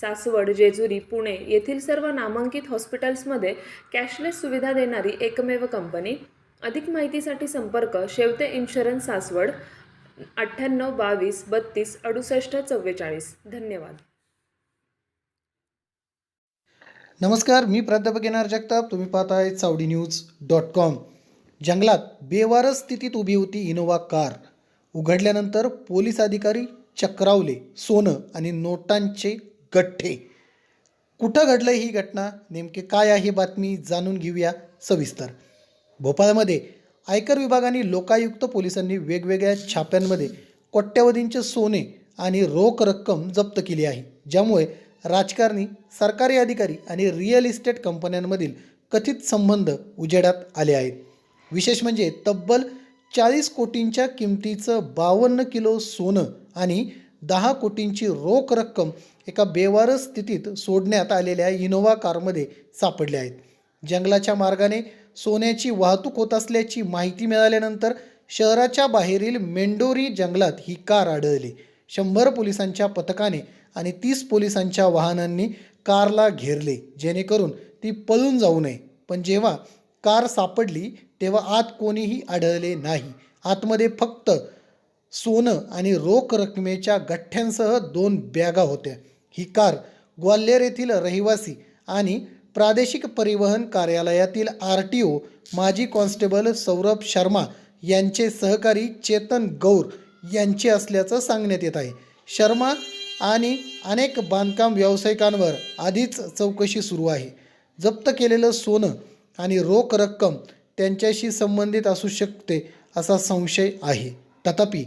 सासवड जेजुरी पुणे येथील सर्व नामांकित हॉस्पिटल्समध्ये कॅशलेस सुविधा देणारी एकमेव कंपनी. अधिक माहितीसाठी संपर्क शेवते इन्शुरन्स सासवड अठ्ठ्याण्णव बावीस बत्तीस अडुसष्ट चव्वेचाळीस. धन्यवाद. नमस्कार मी प्राध्यापक येणार जगताप. तुम्ही पाहताय चावडी न्यूज डॉट कॉम. जंगलात बेवारस स्थितीत उभी होती इनोवा कार. उघडल्यानंतर पोलीस अधिकारी चक्रावले सोनं आणि नोटांचे गठ्ठे. कुठं घडलं ही घटना? नेमके काय आहे बातमी जाणून घेऊया सविस्तर. भोपाळमध्ये आयकर विभागाने लोकायुक्त पोलिसांनी वेगवेगळ्या छाप्यांमध्ये कोट्यवधींचे सोने आणि रोख रक्कम जप्त केली आहे. ज्यामुळे राजकारणी सरकारी अधिकारी आणि रिअल इस्टेट कंपन्यांमधील कथित संबंध उजेडात आले आहेत. विशेष म्हणजे तब्बल चाळीस कोटींच्या किमतीचं बावन्न किलो सोनं आणि दहा कोटींची रोख रक्कम एका बेवारस स्थितीत सोडण्यात आलेल्या इनोव्हा कारमध्ये सापडल्या आहेत. जंगलाच्या मार्गाने सोन्याची वाहतूक होत असल्याची माहिती मिळाल्यानंतर शहराच्या बाहेरील मेंडोरी जंगलात ही कार आढळली. शंभर पोलिसांच्या पथकाने आणि तीस पोलिसांच्या वाहनांनी कारला घेरले जेणेकरून ती पळून जाऊ नये. पण जेव्हा कार सापडली तेव्हा आत कोणीही आढळले नाही. आतमध्ये फक्त सोनं आणि रोख रकमेच्या गठ्ठ्यांसह दोन बॅगा होत्या. ही कार ग्वाल्हेर येथील रहिवासी आणि प्रादेशिक परिवहन कार्यालयातील आर टी ओ माजी कॉन्स्टेबल सौरभ शर्मा यांचे सहकारी चेतन गौर यांचे असल्याचं सांगण्यात येत आहे. शर्मा आणि अनेक बांधकाम व्यावसायिकांवर आधीच चौकशी सुरू आहे. जप्त केलेलं सोनं आणि रोख रक्कम त्यांच्याशी संबंधित असू शकते असा संशय आहे. तथापि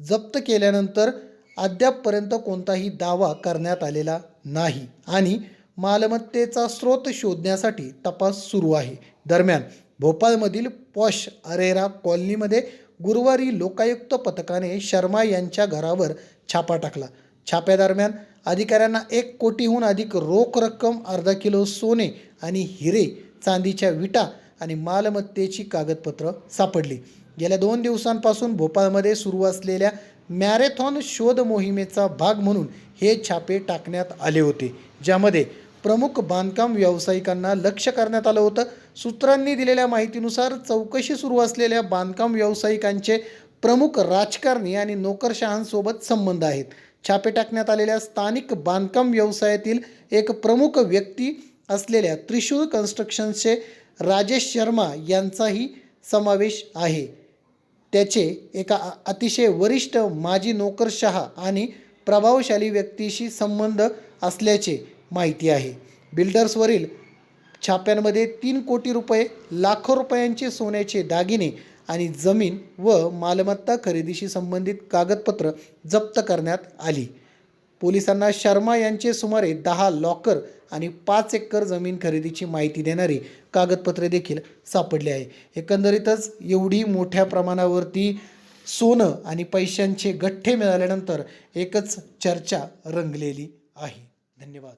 जप्त केल्यानंतर अद्यापपर्यंत कोणताही दावा करण्यात आलेला नाही आणि मालमत्तेचा स्रोत शोधण्यासाठी तपास सुरू आहे. दरम्यान भोपाळमधील पॉश अरेरा कॉलनीमध्ये गुरुवारी लोकायुक्त पथकाने शर्मा यांच्या घरावर छापा टाकला. छाप्यादरम्यान अधिकाऱ्यांना एक कोटीहून अधिक रोख रक्कम अर्धा किलो सोने आणि हिरे चांदीच्या विटा आणि मालमत्तेची कागदपत्र सापडली. गेल्या दोन दिवसांपासून भोपाळमध्ये सुरू असलेल्या मॅरेथॉन शोध मोहिमेचा भाग म्हणून हे छापे टाकण्यात आले होते ज्यामध्ये प्रमुख बांधकाम व्यावसायिकांना लक्ष करण्यात आलं होतं. सूत्रांनी दिलेल्या माहितीनुसार चौकशी सुरू असलेल्या बांधकाम व्यावसायिकांचे प्रमुख राजकारणी आणि नोकरशहांसोबत संबंध आहेत. छापे टाकण्यात आलेल्या स्थानिक बांधकाम व्यवसायातील एक प्रमुख व्यक्ती असलेल्या त्रिशूळ कन्स्ट्रक्शनचे राजेश शर्मा यांचाही समावेश आहे. त्याचे एका अतिशय वरिष्ठ माजी नोकरशहा आणि प्रभावशाली व्यक्तीशी संबंध असल्याचे माहिती आहे. बिल्डर्सवरील छाप्यांमध्ये तीन कोटी रुपये लाखो रुपयांचे सोन्याचे दागिने आणि जमीन व मालमत्ता खरेदीशी संबंधित कागदपत्र जप्त करण्यात आली. पोलिसांना शर्मा यांचे सुमारे दहा लॉकर आणि पाच एकर जमीन खरेदीची माहिती देणारी कागदपत्रे देखील सापडली आहे. एकंदरीतच एवढी मोठ्या प्रमाणावरती सोनं आणि पैशांचे गठ्ठे मिळाल्यानंतर एकच चर्चा रंगलेली आहे. धन्यवाद.